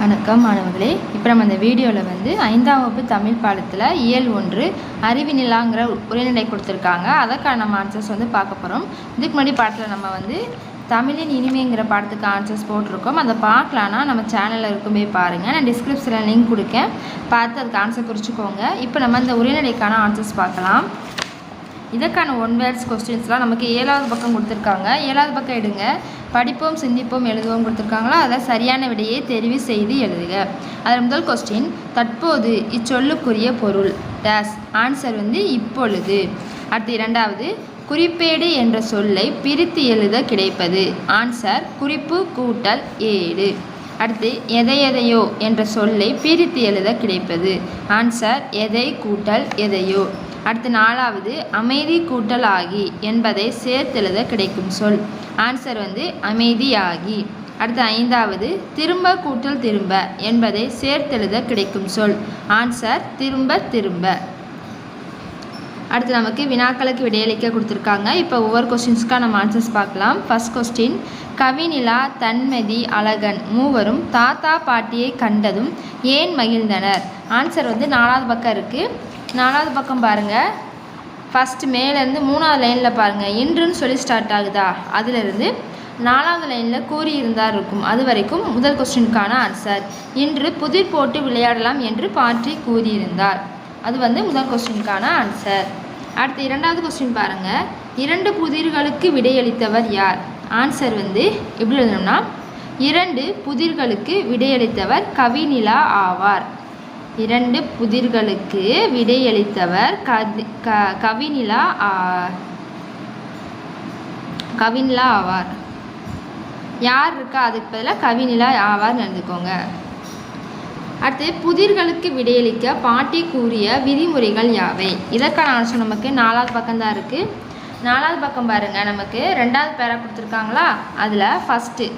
வணக்கம் மாணவர்களே. இப்போ நம்ம இந்த வீடியோவில் வந்து ஐந்தாம் வகுப்பு தமிழ் பாடத்தில் இயல் ஒன்று அறிவி நிலாங்கிற உரைநடை கொடுத்துருக்காங்க. அதற்கான நம்ம ஆன்சர்ஸ் வந்து பார்க்க போகிறோம் இதுக்கு முன்னாடி பாடத்தில் நம்ம வந்து தமிழின் இனிமைங்கிற பாடத்துக்கு ஆன்சர்ஸ் போட்டிருக்கோம். அதை பார்க்கலான்னா நம்ம சேனலில் இருக்குமே பாருங்கள் நான் டிஸ்கிரிப்ஷனில் லிங்க் கொடுக்கேன். பார்த்து அதுக்கு ஆன்சர் குறிச்சிக்கோங்க இப்போ நம்ம இந்த உரைநடைக்கான ஆன்சர்ஸ் பார்க்கலாம். இதற்கான ஒன் வேர்ட்ஸ் கொஸ்டின்ஸ்லாம் நமக்கு ஏழாவது பக்கம் கொடுத்துருக்காங்க. ஏழாவது பக்கம் எடுங்க. படிப்போம் சிந்திப்போம் எழுதுவோம் கொடுத்துருக்காங்களா? அதை சரியான விடையை தெரிவு செய்து எழுதுக. அதில் முதல் கொஸ்டின் தற்போது இச்சொல்லுக்குரிய பொருள். டேஸ் ஆன்சர் வந்து இப்பொழுது. அடுத்து இரண்டாவது குறிப்பேடு என்ற சொல்லை பிரித்து எழுத கிடைப்பது. ஆன்சர் குறிப்பு கூட்டல் ஏடு. அடுத்து எதை எதையோ என்ற சொல்லை பிரித்து எழுத கிடைப்பது. ஆன்சர் எதை கூட்டல் எதையோ. அடுத்து நாலாவது அமைதி கூட்டல் ஆகி என்பதை சேர்த்தெழுத கிடைக்கும் சொல். ஆன்சர் வந்து அமைதியாகி. அடுத்து ஐந்தாவது திரும்ப கூட்டல் திரும்ப என்பதை சேர்த்தெழுத கிடைக்கும் சொல். ஆன்சர் திரும்ப திரும்ப. அடுத்து நமக்கு வினாக்களுக்கு விடையளிக்க கொடுத்துருக்காங்க. இப்போ ஒவ்வொரு கொஸ்டின்ஸ்க்காக நம்ம ஆன்சர்ஸ் பார்க்கலாம். ஃபஸ்ட் கொஸ்டின் கவினிலா தன்மதி அழகன் மூவரும் தாத்தா பாட்டியை கண்டதும் ஏன் மகிழ்ந்தனர்? ஆன்சர் வந்து நாலாவது பக்கம் இருக்குது நாலாவது பக்கம் பாருங்கள் ஃபஸ்ட்டு மேலேருந்து மூணாவது லைனில் பாருங்கள் இன்றுன்னு சொல்லி ஸ்டார்ட் ஆகுதா? அதிலிருந்து நாலாவது லைனில் கூறியிருந்தார் இருக்கும். அது வரைக்கும் முதல் கொஸ்டினுக்கான ஆன்சர் இன்று புதிர் போட்டு விளையாடலாம் என்று பாட்டி கூறியிருந்தார். அது வந்து முதல் கொஸ்டினுக்கான ஆன்சர் அடுத்து இரண்டாவது கொஸ்டின் பாருங்கள் இரண்டு புதிர்களுக்கு விடையளித்தவர் யார்? ஆன்சர் வந்து எப்படி எழுதணும்னா இரண்டு புதிர்களுக்கு விடையளித்தவர் கவிநிலா ஆவார். இரண்டு புதிர்களுக்கு விடையளித்தவர் கதி க கவினிலா ஆ- கவினிலா ஆவார். யார் இருக்கா? அதுக்கு பதிலாக கவினிலா ஆவார்னு எழுதுக்கோங்க. அடுத்து புதிர்களுக்கு விடையளிக்க பாட்டி கூறிய விதிமுறைகள் யாவை? இதற்கான ஆன்சர் நமக்கு நாலாவது பக்கம்தான் இருக்குது நாலாவது பக்கம் பாருங்கள் நமக்கு ரெண்டாவது பேரா கொடுத்துருக்காங்களா? அதில் ஃபஸ்ட்டு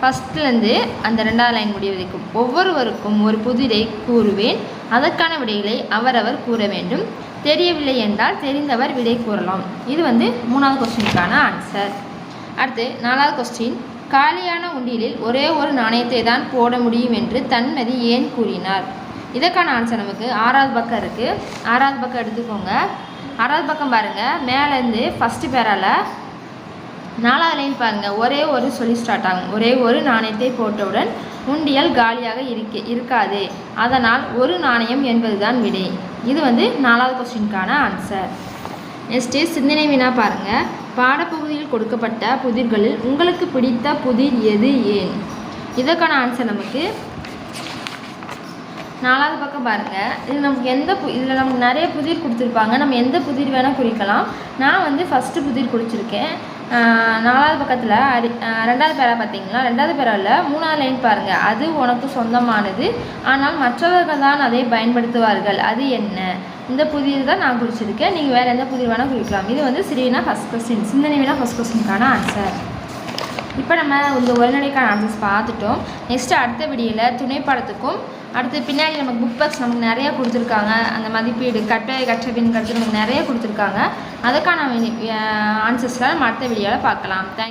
ஃபஸ்ட்லேருந்து அந்த ரெண்டாவது லைன் முடிய வரைக்கும். ஒவ்வொருவருக்கும் ஒரு புதிரை கூறுவேன். அதற்கான விடைகளை அவரவர் கூற வேண்டும். தெரியவில்லை என்றால் தெரிந்தவர் விடை கூறலாம். இது வந்து மூணாவது கொஸ்டினுக்கான ஆன்சர் அடுத்து நாலாவது கொஸ்டின் காலியான உண்டியலில் ஒரே ஒரு நாணயத்தை தான் போட முடியும் என்று தன்மதி ஏன் கூறினார்? இதற்கான ஆன்சர் நமக்கு ஆறாவது பக்கம் இருக்குது ஆறாவது பக்கம் எடுத்துக்கோங்க. ஆறாவது பக்கம் பாருங்கள் மேலேருந்து ஃபஸ்ட்டு பேரால் நாலாவது லைன் பாருங்கள் ஒரே ஒரு சொல்லி ஸ்டார்ட் ஆகும். ஒரே ஒரு நாணயத்தை போட்டவுடன் உண்டியல் காலியாக இருக்க இருக்காது. அதனால் ஒரு நாணயம் என்பதுதான் விடை. இது வந்து நாலாவது கொஸ்டினுக்கான ஆன்சர் நெக்ஸ்ட்டு சிந்தனை வினா பாருங்கள் பாடப்பகுதியில் கொடுக்கப்பட்ட புதிர்களில் உங்களுக்கு பிடித்த புதிர் எது ஏன்? இதற்கான ஆன்சர் நமக்கு நாலாவது பக்கம் பாருங்கள் இது நமக்கு எந்த பு இதில் நமக்கு நிறைய புதிர் கொடுத்துருப்பாங்க. நம்ம எந்த புதிர் வேணால் குறிக்கலாம். நான் வந்து ஃபஸ்ட்டு புதிர் குறிச்சிருக்கேன் நாலாவது பக்கத்தில் அடி ரெண்டாவது பேரா பார்த்தீங்களா ரெண்டாவது பேராவில் மூணாவது லைன் பாருங்கள் அது உனக்கு சொந்தமானது. ஆனால் மற்றவர்கள் தான் அதை பயன்படுத்துவார்கள். அது என்ன? இந்த புதிர் தான் நான் குறிச்சிருக்கேன். நீங்கள் வேறு எந்த புதிர் வேணால் குறிக்கலாம். இது வந்து சிறியனா ஃபஸ்ட் கொஸ்டின் சிந்தனை வேணா ஃபஸ்ட் கொஸ்டினுக்கான ஆன்சர் இப்போ நம்ம இந்த உரைநடைக்கான ஆன்சர்ஸ் பார்த்துட்டோம். நெக்ஸ்ட்டு அடுத்த வீடியோவில் துணைப்படத்துக்கும் அடுத்து பின்னாடி நமக்கு புக் பாக்ஸ் நமக்கு நிறைய கொடுத்துருக்காங்க. அந்த மதிப்பீடு கட்டை கற்றபின் கருத்து நமக்கு நிறைய கொடுத்துருக்காங்க. அதுக்கான ஆன்சர்ஸ்லாம் நம்ம அடுத்த வீடியோவில் பார்க்கலாம். தேங்க்